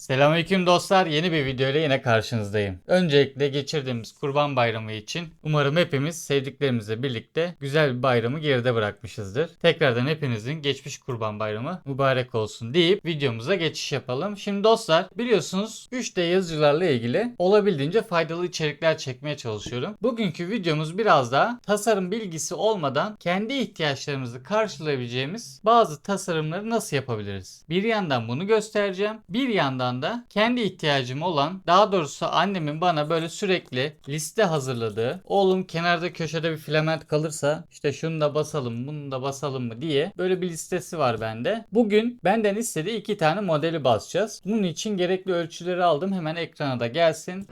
Selamünaleyküm dostlar. Yeni bir video ile yine karşınızdayım. Öncelikle geçirdiğimiz Kurban Bayramı için umarım hepimiz sevdiklerimizle birlikte güzel bir bayramı geride bırakmışızdır. Tekrardan hepinizin geçmiş Kurban Bayramı mübarek olsun deyip videomuza geçiş yapalım. Şimdi dostlar biliyorsunuz 3D yazıcılarla ilgili olabildiğince faydalı içerikler çekmeye çalışıyorum. Bugünkü videomuz biraz daha tasarım bilgisi olmadan kendi ihtiyaçlarımızı karşılayabileceğimiz bazı tasarımları nasıl yapabiliriz? Bir yandan bunu göstereceğim. Bir yandan da kendi ihtiyacım olan daha doğrusu annemin bana böyle sürekli liste hazırladığı oğlum kenarda köşede bir filament kalırsa işte şunu da basalım bunu da basalım mı diye böyle bir listesi var bende. Bugün benden istediği iki tane modeli basacağız. Bunun için gerekli ölçüleri aldım. Hemen ekrana da gelsin.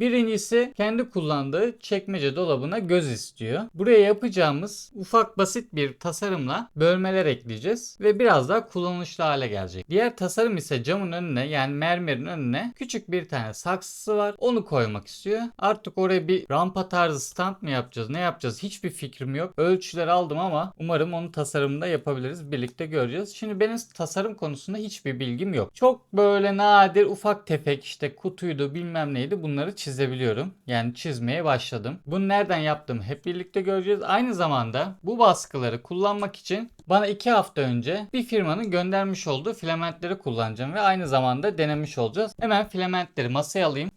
Birincisi kendi kullandığı çekmece dolabına göz istiyor. Buraya yapacağımız ufak basit bir tasarımla bölmeler ekleyeceğiz ve biraz daha kullanışlı hale gelecek. Diğer tasarım ise camın önüne yani mermerin önüne küçük bir tane saksısı var. Onu koymak istiyor. Artık oraya bir rampa tarzı stand mı yapacağız ne yapacağız hiçbir fikrim yok. Ölçüler aldım ama umarım onun tasarımını da yapabiliriz. Birlikte göreceğiz. Şimdi benim tasarım konusunda hiçbir bilgim yok. Çok böyle nadir ufak tefek işte kutuydu bilmem neydi bunları çizebiliyorum. Yani çizmeye başladım. Bunu nereden yaptım hep birlikte göreceğiz. Aynı zamanda bu baskıları kullanmak için bana iki hafta önce bir firmanın göndermiş olduğu filamentleri kullanacağım ve aynı zamanda denemiş olacağız. Hemen filamentleri masaya alayım.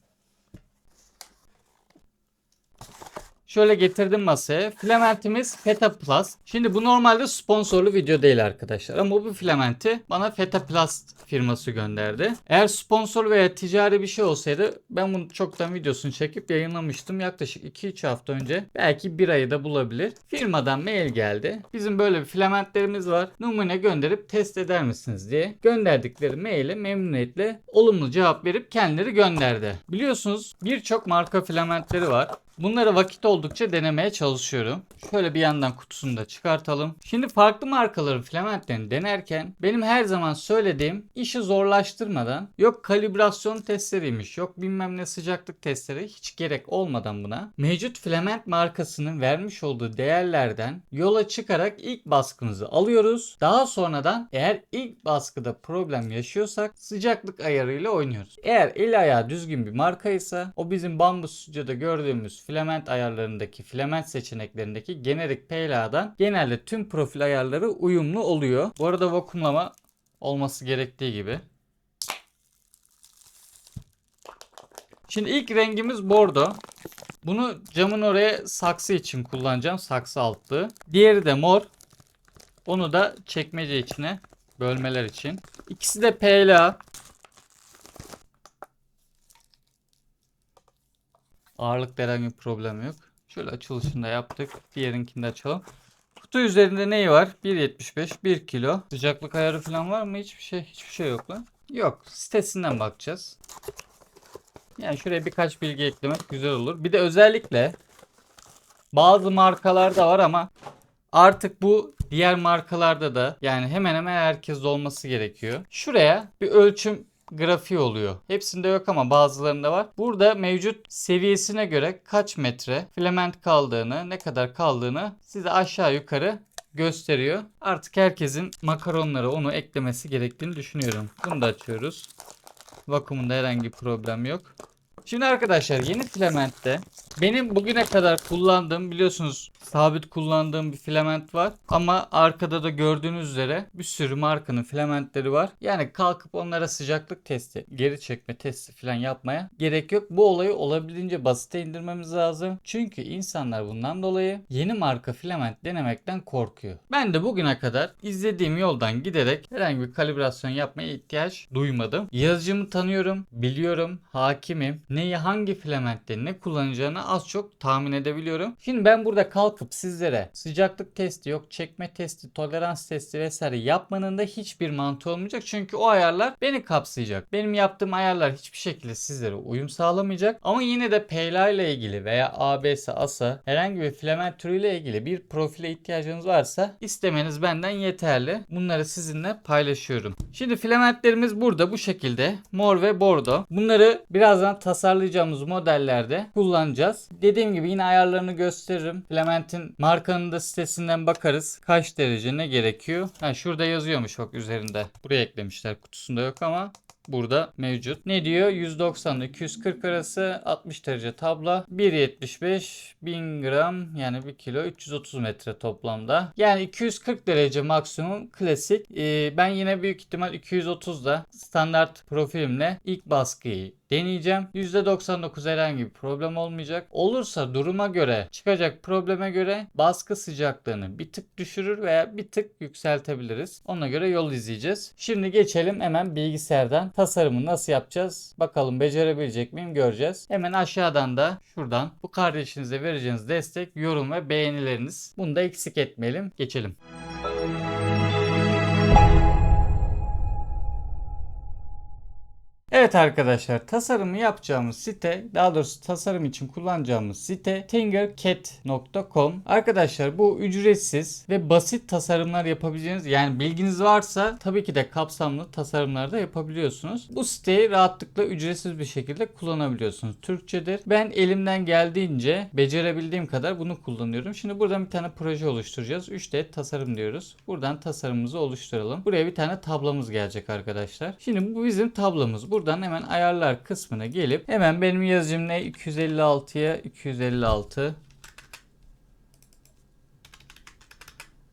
Şöyle getirdim masaya. Filamentimiz Feta Plus. Şimdi bu normalde sponsorlu video değil arkadaşlar. Ama bu filamenti bana Feta Plus firması gönderdi. Eğer sponsor veya ticari bir şey olsaydı ben bunu çoktan videosunu çekip yayınlamıştım. Yaklaşık 2-3 hafta önce. Belki bir ayı da bulabilir. Firmadan mail geldi. Bizim böyle bir filamentlerimiz var. Numune gönderip test eder misiniz diye. Gönderdikleri maile memnuniyetle olumlu cevap verip kendileri gönderdi. Biliyorsunuz birçok marka filamentleri var. Bunları vakit oldukça denemeye çalışıyorum. Şöyle bir yandan kutusunu da çıkartalım. Şimdi farklı markaların filamentlerini denerken benim her zaman söylediğim işi zorlaştırmadan yok kalibrasyon testleriymiş yok bilmem ne sıcaklık testleri hiç gerek olmadan buna mevcut filament markasının vermiş olduğu değerlerden yola çıkarak ilk baskımızı alıyoruz. Daha sonradan eğer ilk baskıda problem yaşıyorsak sıcaklık ayarıyla oynuyoruz. Eğer el ayağı düzgün bir markaysa o bizim bambus stüdyoda gördüğümüz filament ayarlarındaki filament seçeneklerindeki generik PLA'dan genelde tüm profil ayarları uyumlu oluyor. Bu arada vakumlama olması gerektiği gibi. Şimdi ilk rengimiz bordo. Bunu camın oraya saksı için kullanacağım. Saksı altlığı. Diğeri de mor. Onu da çekmece içine bölmeler için. İkisi de PLA. Ağırlıkta herhangi bir problem yok. Şöyle açılışını da yaptık. Diğerinkini de açalım. Kutu üzerinde neyi var? 1.75, 1 kilo. Sıcaklık ayarı falan var mı? Hiçbir şey, hiçbir şey yok lan. Yok. Sitesinden bakacağız. Yani şuraya birkaç bilgi eklemek güzel olur. Bir de özellikle bazı markalarda var ama artık bu diğer markalarda da yani hemen hemen herkes olması gerekiyor. Şuraya bir ölçüm grafiği oluyor. Hepsinde yok ama bazılarında var. Burada mevcut seviyesine göre kaç metre filament kaldığını, ne kadar kaldığını size aşağı yukarı gösteriyor. Artık herkesin makaronlara onu eklemesi gerektiğini düşünüyorum. Bunu da açıyoruz. Vakumunda herhangi problem yok. Şimdi arkadaşlar yeni filamentte benim bugüne kadar kullandığım biliyorsunuz sabit kullandığım bir filament var. Ama arkada da gördüğünüz üzere bir sürü markanın filamentleri var. Yani kalkıp onlara sıcaklık testi, geri çekme testi falan yapmaya gerek yok. Bu olayı olabildiğince basite indirmemiz lazım. Çünkü insanlar bundan dolayı yeni marka filament denemekten korkuyor. Ben de bugüne kadar izlediğim yoldan giderek herhangi bir kalibrasyon yapmaya ihtiyaç duymadım. Yazıcımı tanıyorum, biliyorum, hakimim. Neyi hangi filamentte ne kullanacağını az çok tahmin edebiliyorum. Şimdi ben burada kalkıp sizlere sıcaklık testi yok, çekme testi, tolerans testi vesaire yapmanın da hiçbir mantığı olmayacak. Çünkü o ayarlar beni kapsayacak. Benim yaptığım ayarlar hiçbir şekilde sizlere uyum sağlamayacak. Ama yine de PLA ile ilgili veya ABS, ASA herhangi bir filament türüyle ilgili bir profile ihtiyacınız varsa istemeniz benden yeterli. Bunları sizinle paylaşıyorum. Şimdi filamentlerimiz burada bu şekilde. Mor ve bordo. Bunları birazdan tasarlayacağımız modellerde kullanacağız. Dediğim gibi yine ayarlarını gösteririm. Filament'in markanın da sitesinden bakarız. Kaç derece ne gerekiyor? Ha şurada yazıyormuş bak üzerinde. Buraya eklemişler. Kutusunda yok ama burada mevcut. Ne diyor? 190 ile 240 arası 60 derece tabla. 1.75 1000 gram yani 1 kilo 330 metre toplamda. Yani 240 derece maksimum klasik. Ee, ben yine büyük ihtimal 230'da standart profilimle ilk baskıyı deneyeceğim. %99 herhangi bir problem olmayacak. Olursa duruma göre çıkacak probleme göre baskı sıcaklığını bir tık düşürür veya bir tık yükseltebiliriz. Ona göre yol izleyeceğiz. Şimdi geçelim hemen bilgisayardan tasarımı nasıl yapacağız? Bakalım becerebilecek miyim göreceğiz. Hemen aşağıdan da şuradan bu kardeşinize vereceğiniz destek, yorum ve beğenileriniz. Bunu da eksik etmeyelim. Geçelim. Evet arkadaşlar tasarımı yapacağımız site daha doğrusu tasarım için kullanacağımız site tinkercad.com Arkadaşlar bu ücretsiz ve basit tasarımlar yapabileceğiniz yani bilginiz varsa tabii ki de kapsamlı tasarımlar da yapabiliyorsunuz. Bu siteyi rahatlıkla ücretsiz bir şekilde kullanabiliyorsunuz. Türkçedir. Ben elimden geldiğince becerebildiğim kadar bunu kullanıyorum. Şimdi buradan bir tane proje oluşturacağız. 3D tasarım diyoruz. Buradan tasarımımızı oluşturalım. Buraya bir tane tablomuz gelecek arkadaşlar. Şimdi bu bizim tablomuz. Buradan hemen ayarlar kısmına gelip hemen benim yazıcım ne? 256'ya 256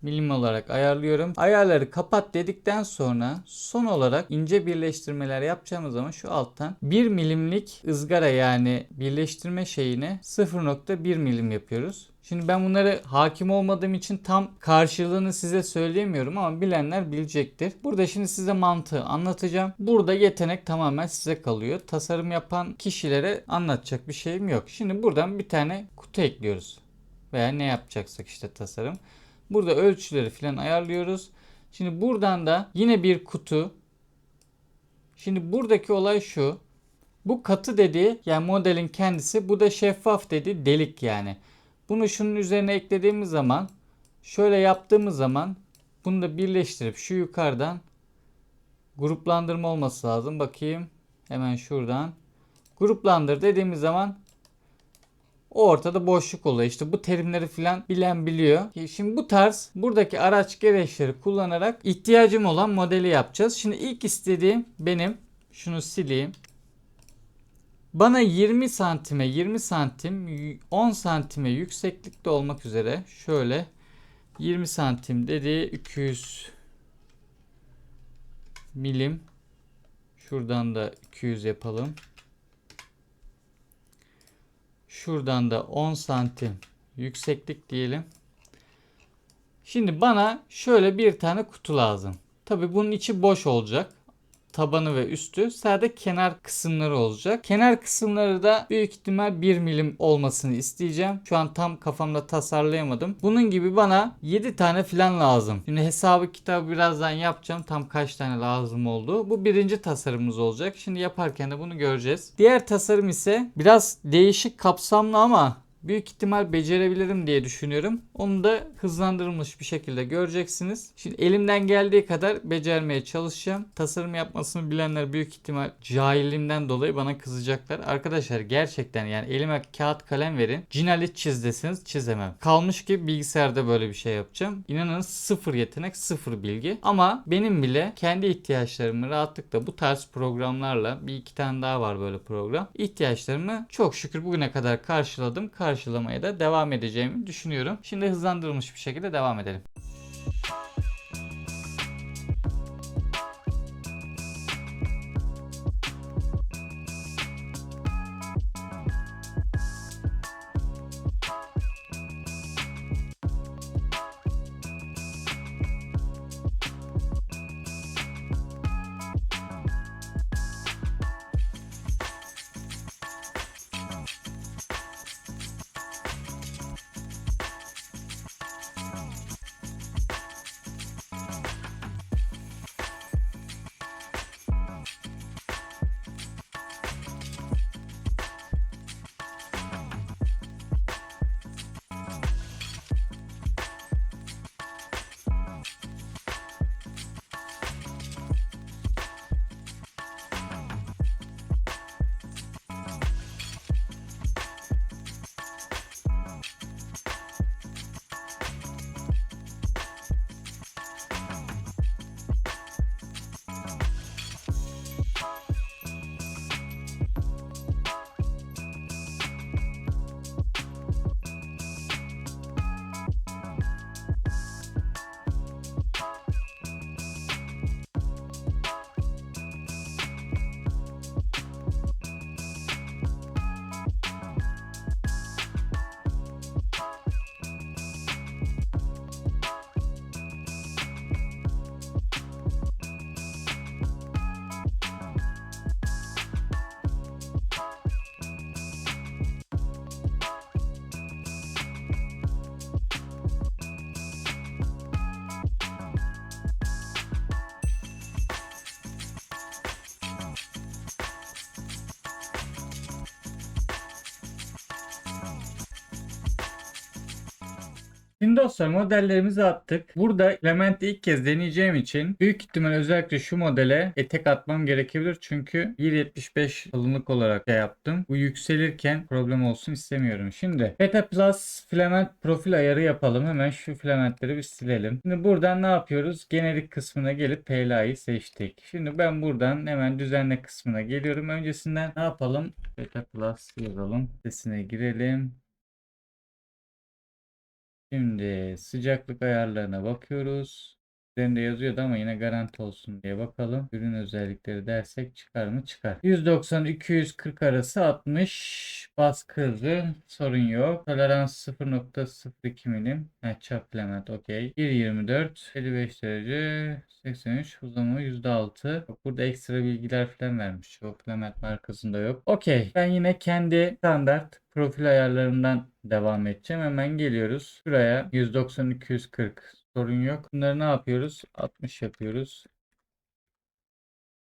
milim olarak ayarlıyorum. Ayarları kapat dedikten sonra son olarak ince birleştirmeler yapacağımız zaman şu alttan 1 milimlik ızgara yani birleştirme şeyini 0.1 milim yapıyoruz. Şimdi ben bunları hakim olmadığım için tam karşılığını size söyleyemiyorum ama bilenler bilecektir. Burada şimdi size mantığı anlatacağım. Burada yetenek tamamen size kalıyor. Tasarım yapan kişilere anlatacak bir şeyim yok. Şimdi buradan bir tane kutu ekliyoruz. Veya ne yapacaksak işte tasarım. Burada ölçüleri falan ayarlıyoruz. Şimdi buradan da yine bir kutu. Şimdi buradaki olay şu. Bu katı dediği yani modelin kendisi. Bu da şeffaf dediği delik yani. Bunu şunun üzerine eklediğimiz zaman şöyle yaptığımız zaman bunu da birleştirip şu yukarıdan gruplandırma olması lazım. Bakayım hemen şuradan. Gruplandır dediğimiz zaman o ortada boşluk oluyor. İşte bu terimleri filan bilen biliyor. Şimdi bu tarz buradaki araç gereçleri kullanarak ihtiyacım olan modeli yapacağız. Şimdi ilk istediğim benim şunu sileyim. Bana 20 santime 20 santim 10 santime yükseklikte olmak üzere şöyle 20 santim dediği 200 milim şuradan da 200 yapalım. Şuradan da 10 santim yükseklik diyelim. Şimdi bana şöyle bir tane kutu lazım. Tabi bunun içi boş olacak tabanı ve üstü. Sadece kenar kısımları olacak. Kenar kısımları da büyük ihtimal 1 milim olmasını isteyeceğim. Şu an tam kafamda tasarlayamadım. Bunun gibi bana 7 tane falan lazım. Şimdi hesabı kitabı birazdan yapacağım. Tam kaç tane lazım olduğu. Bu birinci tasarımımız olacak. Şimdi yaparken de bunu göreceğiz. Diğer tasarım ise biraz değişik kapsamlı ama büyük ihtimal becerebilirim diye düşünüyorum. Onu da hızlandırılmış bir şekilde göreceksiniz. Şimdi elimden geldiği kadar becermeye çalışacağım. Tasarım yapmasını bilenler büyük ihtimal cahilimden dolayı bana kızacaklar. Arkadaşlar gerçekten yani elime kağıt kalem verin. Cinalit çiz deseniz çizemem. Kalmış ki bilgisayarda böyle bir şey yapacağım. İnanın sıfır yetenek, sıfır bilgi. Ama benim bile kendi ihtiyaçlarımı rahatlıkla bu tarz programlarla bir iki tane daha var böyle program. İhtiyaçlarımı çok şükür bugüne kadar karşıladım karşılamaya da devam edeceğimi düşünüyorum. Şimdi hızlandırılmış bir şekilde devam edelim. Şimdi dostlar modellerimizi attık. Burada Clement'i ilk kez deneyeceğim için büyük ihtimal özellikle şu modele etek atmam gerekebilir. Çünkü 1.75 kalınlık olarak şey yaptım. Bu yükselirken problem olsun istemiyorum. Şimdi Beta Plus filament profil ayarı yapalım. Hemen şu filamentleri bir silelim. Şimdi buradan ne yapıyoruz? Generik kısmına gelip PLA'yı seçtik. Şimdi ben buradan hemen düzenle kısmına geliyorum. Öncesinden ne yapalım? Beta Plus yazalım. Sesine girelim. Şimdi sıcaklık ayarlarına bakıyoruz. Üzerinde yazıyordu ama yine garanti olsun diye bakalım. Ürün özellikleri dersek çıkar mı? Çıkar. 190-240 arası 60 baskı hızı sorun yok. Tolerans 0.02 milim. Ha, çap element okey. 1.24 55 derece 83 uzama %6. Bak burada ekstra bilgiler falan vermiş. Çoğu filament markasında yok. Okey. Ben yine kendi standart profil ayarlarından devam edeceğim. Hemen geliyoruz. Şuraya 190-240 sorun yok. Bunları ne yapıyoruz? 60 yapıyoruz.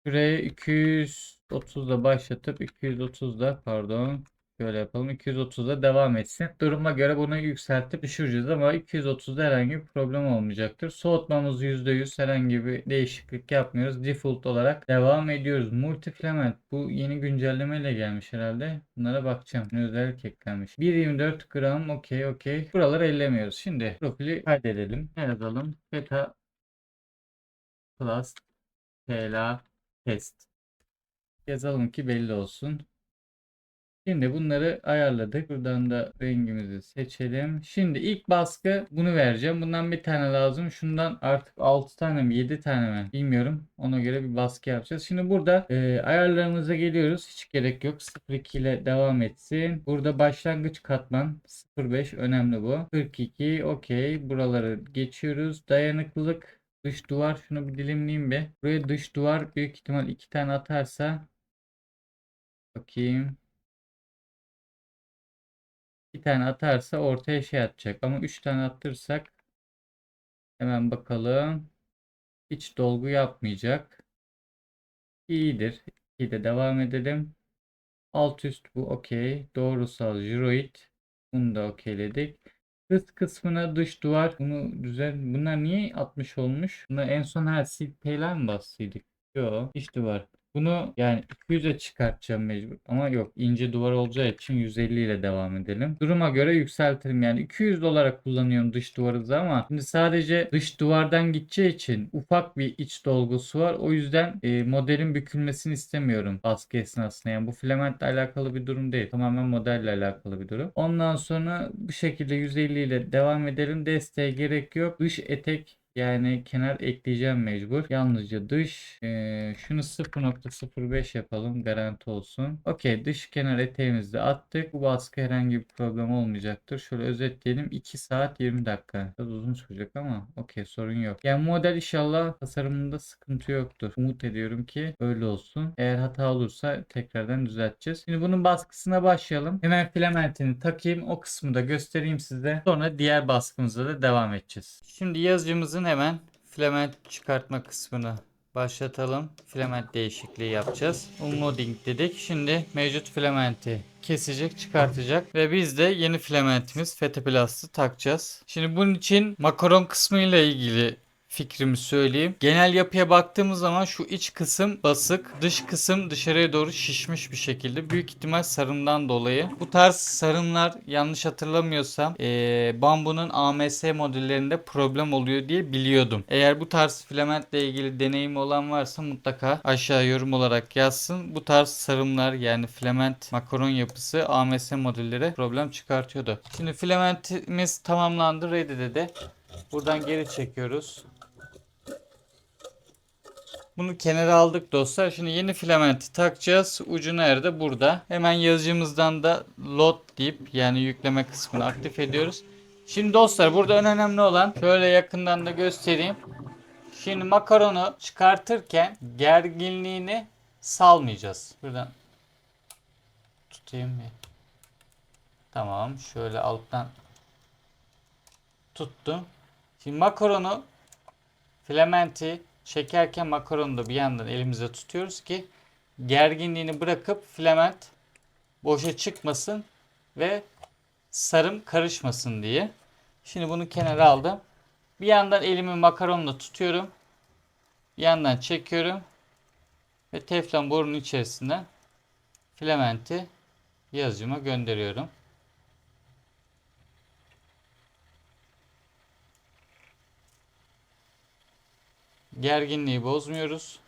Şuraya 230'da başlatıp 230'da pardon Şöyle yapalım. 230'da devam etsin. Duruma göre bunu yükseltip düşüreceğiz ama 230'da herhangi bir problem olmayacaktır. Soğutmamız %100 herhangi bir değişiklik yapmıyoruz. Default olarak devam ediyoruz. Multifilament bu yeni güncellemeyle gelmiş herhalde. Bunlara bakacağım. Özellik eklenmiş. 1.24 gram okey okey. Buraları ellemiyoruz. Şimdi profili kaydedelim. Ne yazalım? Beta plus PLA test. Yazalım ki belli olsun. Şimdi bunları ayarladık. Buradan da rengimizi seçelim. Şimdi ilk baskı bunu vereceğim. Bundan bir tane lazım. Şundan artık 6 tane mi 7 tane mi bilmiyorum. Ona göre bir baskı yapacağız. Şimdi burada e, ayarlarımıza geliyoruz. Hiç gerek yok. 0.2 ile devam etsin. Burada başlangıç katman 0.5 önemli bu. 42 okey. Buraları geçiyoruz. Dayanıklılık dış duvar şunu bir dilimleyeyim bir. Buraya dış duvar büyük ihtimal 2 tane atarsa bakayım. Bir tane atarsa ortaya şey atacak. Ama 3 tane attırsak hemen bakalım. Hiç dolgu yapmayacak. İyidir. İyi de devam edelim. Alt üst bu okey. Doğrusal jiroid. Bunu da okeyledik. Hız kısmına dış duvar. Bunu düzen. Bunlar niye 60 olmuş? Buna en son her silpeyler mi bastıydık? Yok. İç duvar. Bunu yani 200'e çıkartacağım mecbur. Ama yok ince duvar olacağı için 150 ile devam edelim. Duruma göre yükseltirim. Yani 200 olarak kullanıyorum dış duvarı ama şimdi sadece dış duvardan gideceği için ufak bir iç dolgusu var. O yüzden e, modelin bükülmesini istemiyorum baskı esnasında. Yani bu filamentle alakalı bir durum değil. Tamamen modelle alakalı bir durum. Ondan sonra bu şekilde 150 ile devam edelim. Desteğe gerek yok. Dış etek yani kenar ekleyeceğim mecbur. Yalnızca dış. Ee, şunu 0.05 yapalım. Garanti olsun. Okey dış kenar eteğimizi de attık. Bu baskı herhangi bir problem olmayacaktır. Şöyle özetleyelim. 2 saat 20 dakika. Biraz uzun sürecek ama okey sorun yok. Yani model inşallah tasarımında sıkıntı yoktur. Umut ediyorum ki öyle olsun. Eğer hata olursa tekrardan düzelteceğiz. Şimdi bunun baskısına başlayalım. Hemen filamentini takayım. O kısmı da göstereyim size. Sonra diğer baskımıza da devam edeceğiz. Şimdi yazıcımızın hemen filament çıkartma kısmını başlatalım. Filament değişikliği yapacağız. Unloading dedik. Şimdi mevcut filamenti kesecek, çıkartacak ve biz de yeni filamentimiz Fetaplast'ı takacağız. Şimdi bunun için makaron kısmı ile ilgili fikrimi söyleyeyim. Genel yapıya baktığımız zaman şu iç kısım basık, dış kısım dışarıya doğru şişmiş bir şekilde. Büyük ihtimal sarımdan dolayı. Bu tarz sarımlar yanlış hatırlamıyorsam ee, bambunun AMS modellerinde problem oluyor diye biliyordum. Eğer bu tarz filamentle ilgili deneyim olan varsa mutlaka aşağı yorum olarak yazsın. Bu tarz sarımlar yani filament makaron yapısı AMS modellere problem çıkartıyordu. Şimdi filamentimiz tamamlandı. Ready dedi. Buradan geri çekiyoruz. Bunu kenara aldık dostlar. Şimdi yeni filamenti takacağız. Ucu nerede? Burada. Hemen yazıcımızdan da load deyip yani yükleme kısmını aktif ediyoruz. Şimdi dostlar burada en önemli olan şöyle yakından da göstereyim. Şimdi makaronu çıkartırken gerginliğini salmayacağız. Buradan tutayım mı? Tamam. Şöyle alttan tuttum. Şimdi makaronu filamenti çekerken makaronu da bir yandan elimize tutuyoruz ki gerginliğini bırakıp filament boşa çıkmasın ve sarım karışmasın diye. Şimdi bunu kenara aldım. Bir yandan elimi makaronla tutuyorum. Bir yandan çekiyorum. Ve teflon borunun içerisinden filamenti yazıcıma gönderiyorum. Gerginliği bozmuyoruz.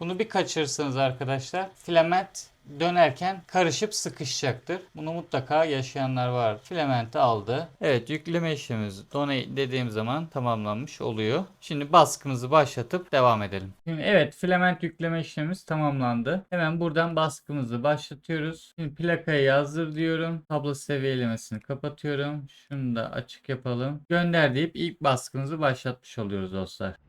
Bunu bir kaçırırsanız arkadaşlar filament dönerken karışıp sıkışacaktır. Bunu mutlaka yaşayanlar var. Filamenti aldı. Evet yükleme işlemimiz donate dediğim zaman tamamlanmış oluyor. Şimdi baskımızı başlatıp devam edelim. Şimdi evet filament yükleme işlemimiz tamamlandı. Hemen buradan baskımızı başlatıyoruz. Şimdi plakayı yazdır diyorum. Tablo seviyelemesini kapatıyorum. Şunu da açık yapalım. Gönder deyip ilk baskımızı başlatmış oluyoruz dostlar.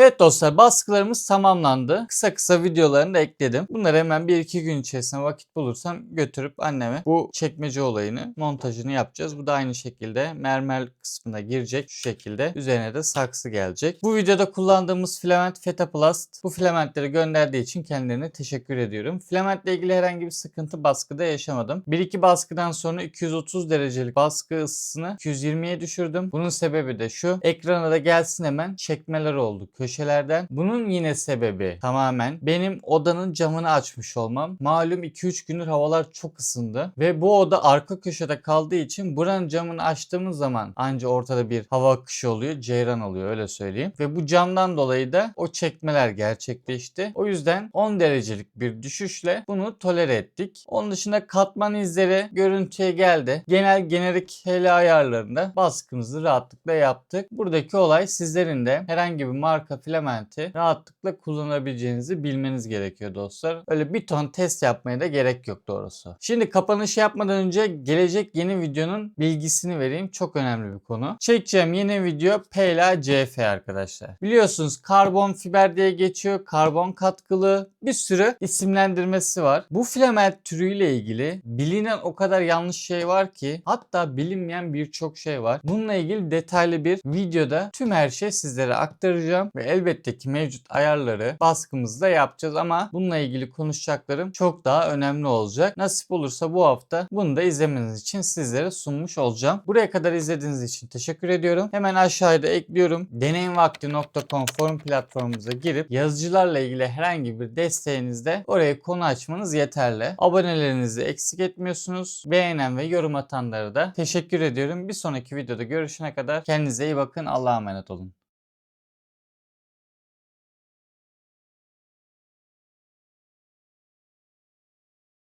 Evet dostlar baskılarımız tamamlandı. Kısa kısa videolarını da ekledim. Bunları hemen 1-2 gün içerisinde vakit bulursam götürüp anneme bu çekmece olayını montajını yapacağız. Bu da aynı şekilde mermer kısmına girecek şu şekilde. Üzerine de saksı gelecek. Bu videoda kullandığımız filament Fetaplast. Bu filamentleri gönderdiği için kendilerine teşekkür ediyorum. Filamentle ilgili herhangi bir sıkıntı baskıda yaşamadım. 1-2 baskıdan sonra 230 derecelik baskı ısısını 220'ye düşürdüm. Bunun sebebi de şu. Ekrana da gelsin hemen çekmeler oldu köşelerden. Bunun yine sebebi tamamen benim odanın camını açmış olmam. Malum 2-3 gündür havalar çok ısındı ve bu oda arka köşede kaldığı için buranın camını açtığımız zaman anca ortada bir hava akışı oluyor. Ceyran oluyor öyle söyleyeyim. Ve bu camdan dolayı da o çekmeler gerçekleşti. O yüzden 10 derecelik bir düşüşle bunu tolere ettik. Onun dışında katman izleri görüntüye geldi. Genel generik hele ayarlarında baskımızı rahatlıkla yaptık. Buradaki olay sizlerin de herhangi bir marka filamenti rahatlıkla kullanabileceğinizi bilmeniz gerekiyor dostlar. Öyle bir ton test yapmaya da gerek yok doğrusu. Şimdi kapanış yapmadan önce gelecek yeni videonun bilgisini vereyim. Çok önemli bir konu. Çekeceğim yeni video PLA CF arkadaşlar. Biliyorsunuz karbon fiber diye geçiyor. Karbon katkılı bir sürü isimlendirmesi var. Bu filament türüyle ilgili bilinen o kadar yanlış şey var ki hatta bilinmeyen birçok şey var. Bununla ilgili detaylı bir videoda tüm her şey sizlere aktaracağım ve elbette ki mevcut ayarları baskımızda yapacağız ama bununla ilgili konuşacaklarım çok daha önemli olacak. Nasip olursa bu hafta bunu da izlemeniz için sizlere sunmuş olacağım. Buraya kadar izlediğiniz için teşekkür ediyorum. Hemen aşağıda ekliyorum. Deneyimvakti.com forum platformumuza girip yazıcılarla ilgili herhangi bir desteğinizde oraya konu açmanız yeterli. Abonelerinizi eksik etmiyorsunuz. Beğenen ve yorum atanlara da teşekkür ediyorum. Bir sonraki videoda görüşene kadar kendinize iyi bakın. Allah'a emanet olun.